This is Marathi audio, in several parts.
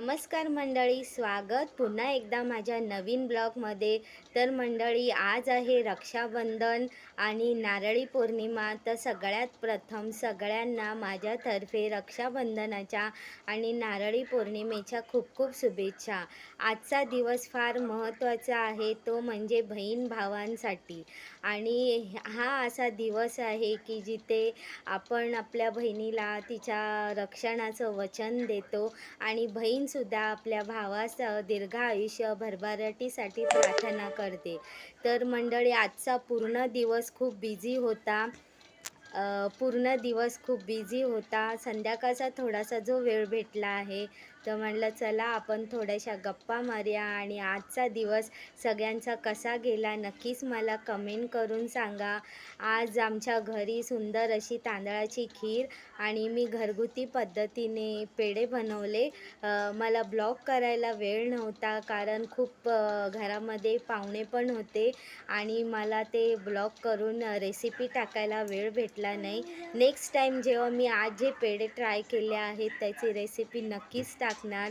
नमस्कार मंडळी स्वागत. पुन्हा एकदा माझ्या नवीन ब्लॉगमध्ये. तर मंडळी आज आहे रक्षाबंधन आणि नारळी पौर्णिमा. तर सगळ्यात प्रथम सगळ्यांना माझ्यातर्फे रक्षाबंधनाच्या आणि नारळी पौर्णिमेच्या खूप खूप शुभेच्छा. आजचा दिवस फार महत्त्वाचा आहे. तो म्हणजे बहीण भावांसाठी. आणि हा असा दिवस आहे की जिथे आपण आपल्या बहिणीला तिच्या रक्षणाचं वचन देतो आणि बहीणसुद्धा आपल्या भावाचं दीर्घ आयुष्य भरभराटीसाठी प्रार्थना करते. तर मंडळी आजचा पूर्ण दिवस खूप बिझी होता. पूर्ण दिवस खूप बिझी होता. संध्याकाळचा थोडासा जो वेळ भेटला आहे तर म्हटलं चला आपण थोड्याशा गप्पा मारूया आणि आजचा दिवस सगळ्यांचा कसा गेला नक्कीच मला कमेंट करून सांगा. आज आमच्या घरी सुंदर अशी तांदळाची खीर आणि मी घरगुती पद्धतीने पेढे बनवले. मला ब्लॉग करायला वेळ नव्हता कारण खूप घरामध्ये पाहुणे पण होते आणि मला ते ब्लॉग करून रेसिपी टाकायला वेळ भेटला नाही. नेक्स्ट टाईम जेव्हा मी आज जे पेढे ट्राय केले आहेत त्याची रेसिपी नक्कीच टाकणार.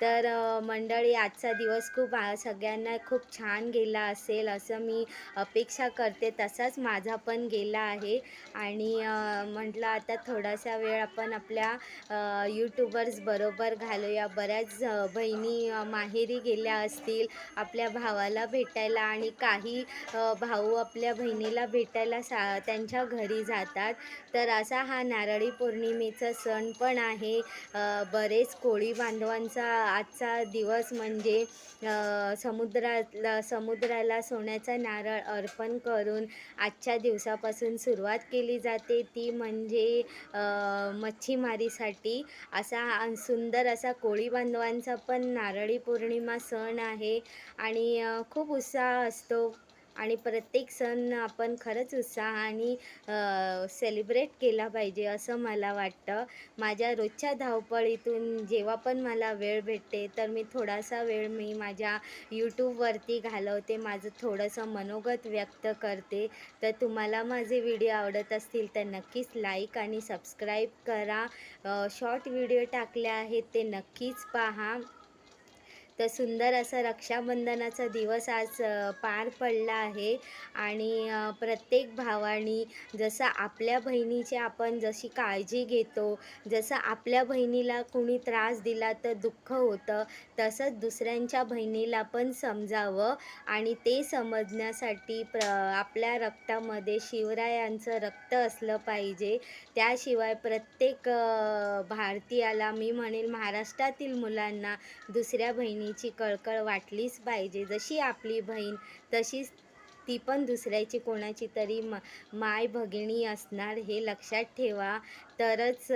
तर मंडळी आजचा दिवस खूप सगळ्यांना खूप छान गेला असेल असं मी अपेक्षा करते. तसाच माझा पण गेला आहे. आणि म्हटलं आता थोडासा वेळ आपण आपल्या यूट्यूबर्स बरोबर घालूया. बऱ्याच बहिणी माहेरी गेल्या असतील आपल्या भावाला भेटायला आणि काही भाऊ आपल्या बहिणीला भेटायला सा त्यांच्या घरी जातात तर असा हा नारळी पौर्णिमेचा सण पण आहे. बरेच कोळी बांधवांचा आजचा दिवस म्हणजे समुद्राला समुद्राला सोन्याचा नारळ अर्पण करून आजच्या दिवसापासून सुरुवात केली जाते. ती म्हणजे मच्छीमारीसाठी असा हा सुंदर असा कोळी बांधवांचा पण नारळी पौर्णिमा सण आहे. आणि खूप उत्साह असतो. आणि प्रत्येक सण आपण खरंच उत्साहाने सेलिब्रेट केला पाहिजे असं मला वाटतं. माझ्या रोजच्या धावपळीतून जेव्हा पण मला वेळ भेटते तर मी थोडासा वेळ मी माझ्या यूट्यूबवरती घालवते. माझं थोडंसं मनोगत व्यक्त करते. तर तुम्हाला माझे व्हिडिओ आवडत असतील तर नक्कीच लाईक आणि सबस्क्राईब करा. शॉर्ट व्हिडिओ टाकले आहेत ते नक्कीच पहा. तर सुंदर असा रक्षाबंधनाचा दिवस आज पार पडला आहे. आणि प्रत्येक भावानी जसं आपल्या बहिणीची आपण जशी काळजी घेतो जसं आपल्या बहिणीला कुणी त्रास दिला तर दुःख होतं तसंच दुसऱ्यांच्या बहिणीला पण समजावं. आणि ते समजण्यासाठी प्र आपल्या रक्तामध्ये शिवरायांचं रक्त असलं पाहिजे. त्याशिवाय प्रत्येक भारतीयाला मी म्हणेल महाराष्ट्रातील मुलांना दुसऱ्या बहिणी बहिणीची कळकळ वाटलीच पाहिजे. जशी आपली बहीण तशीच ती पण दुसऱ्याची. कोणाची तरी म माय भगिनी असणार हे लक्षात ठेवा. तरच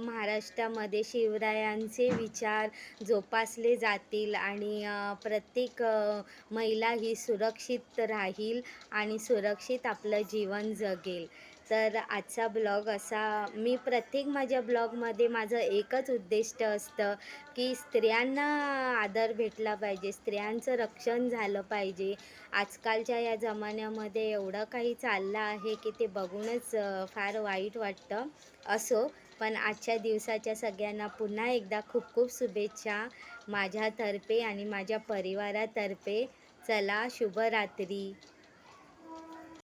महाराष्ट्रामध्ये शिवरायांचे विचार जोपासले जातील आणि प्रत्येक महिला ही सुरक्षित राहील आणि सुरक्षित आपलं जीवन जगेल. तर आजचा ब्लॉग असा मी प्रत्येक माझ्या ब्लॉगमध्ये माझं एकच उद्दिष्ट असतं की स्त्रियांना आदर भेटला पाहिजे स्त्रियांचं रक्षण झालं पाहिजे. आजकालच्या या जमान्यामध्ये एवढं काही चाललं आहे की ते बघूनच फार वाईट वाटतं असो. पण आजच्या दिवसाच्या सगळ्यांना पुन्हा एकदा खूप खूप शुभेच्छा माझ्यातर्फे आणि माझ्या परिवारातर्फे. चला शुभरात्री.